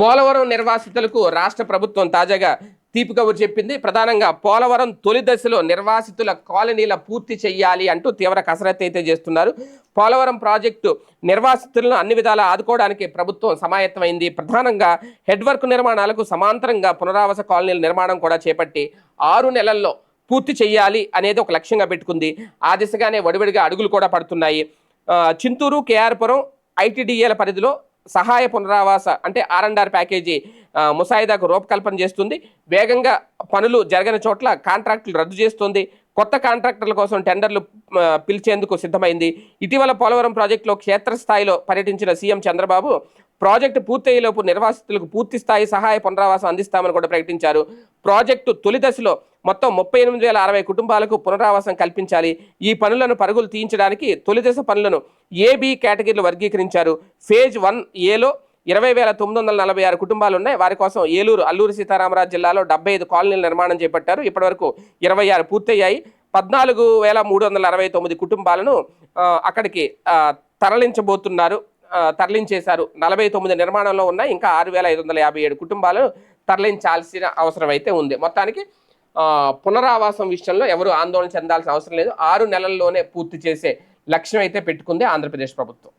పోలవరం నిర్వాసితులకు రాష్ట్ర ప్రభుత్వం తాజాగా తీపి కబురు చెప్పింది. ప్రధానంగా పోలవరం తొలి దశలో నిర్వాసితుల కాలనీల పూర్తి చేయాలి అంటూ తీవ్ర కసరత్తు అయితే చేస్తున్నారు. పోలవరం ప్రాజెక్టు నిర్వాసితులను అన్ని విధాలా ఆదుకోవడానికి ప్రభుత్వం సమాయత్తమైంది. ప్రధానంగా హెడ్ వర్క్ నిర్మాణాలకు సమాంతరంగా పునరావాస కాలనీల నిర్మాణం కూడా చేపట్టి ఆరు నెలల్లో పూర్తి చేయాలి అనేది ఒక లక్ష్యంగా పెట్టుకుంది. ఆ దిశగానే వడివడిగా అడుగులు కూడా పడుతున్నాయి. చింతూరు కేఆర్పురం ఐటీడీఏల పరిధిలో సహాయ పునరావాస అంటే ఆర్ఎండ్ఆర్ ప్యాకేజీ ముసాయిదాకు రూపకల్పన చేస్తుంది. వేగంగా పనులు జరగని చోట్ల కాంట్రాక్టులు రద్దు చేస్తుంది. కొత్త కాంట్రాక్టర్ల కోసం టెండర్లు పిలిచేందుకు సిద్ధమైంది. ఇటీవల పోలవరం ప్రాజెక్టులో క్షేత్రస్థాయిలో పర్యటించిన సీఎం చంద్రబాబు ప్రాజెక్టు పూర్తయ్యేలోపు నిర్వాసితులకు పూర్తి స్థాయి సహాయ పునరావాసం అందిస్తామని కూడా ప్రకటించారు. ప్రాజెక్టు తొలి దశలో మొత్తం ముప్పై ఎనిమిది వేల అరవై కుటుంబాలకు పునరావాసం కల్పించాలి. ఈ పనులను పరుగులు తీయించడానికి తొలి దశ పనులను ఏబి కేటగిరీలు వర్గీకరించారు. ఫేజ్ వన్ ఏలో ఇరవై వేల తొమ్మిది వందల నలభై ఆరు కుటుంబాలు ఉన్నాయి వారి కోసం ఏలూరు అల్లూరు సీతారామరాజు జిల్లాలో డెబ్బై ఐదు కాలనీలు నిర్మాణం చేపట్టారు. ఇప్పటివరకు ఇరవై ఆరు పూర్తయ్యాయి. పద్నాలుగు వేల మూడు వందల అరవై తొమ్మిది కుటుంబాలను అక్కడికి తరలించబోతున్నారు. తరలించేశారు. నలభై తొమ్మిది నిర్మాణంలో ఉన్నాయి. ఇంకా ఆరు వేల ఐదు వందల యాభై ఏడు కుటుంబాలు తరలించాల్సిన అవసరం అయితే ఉంది. మొత్తానికి పునరావాసం విషయంలో ఎవరు ఆందోళన చెందాల్సిన అవసరం లేదు. ఆరు నెలల్లోనే పూర్తి చేసే లక్ష్యం అయితే పెట్టుకుంది ఆంధ్రప్రదేశ్ ప్రభుత్వం.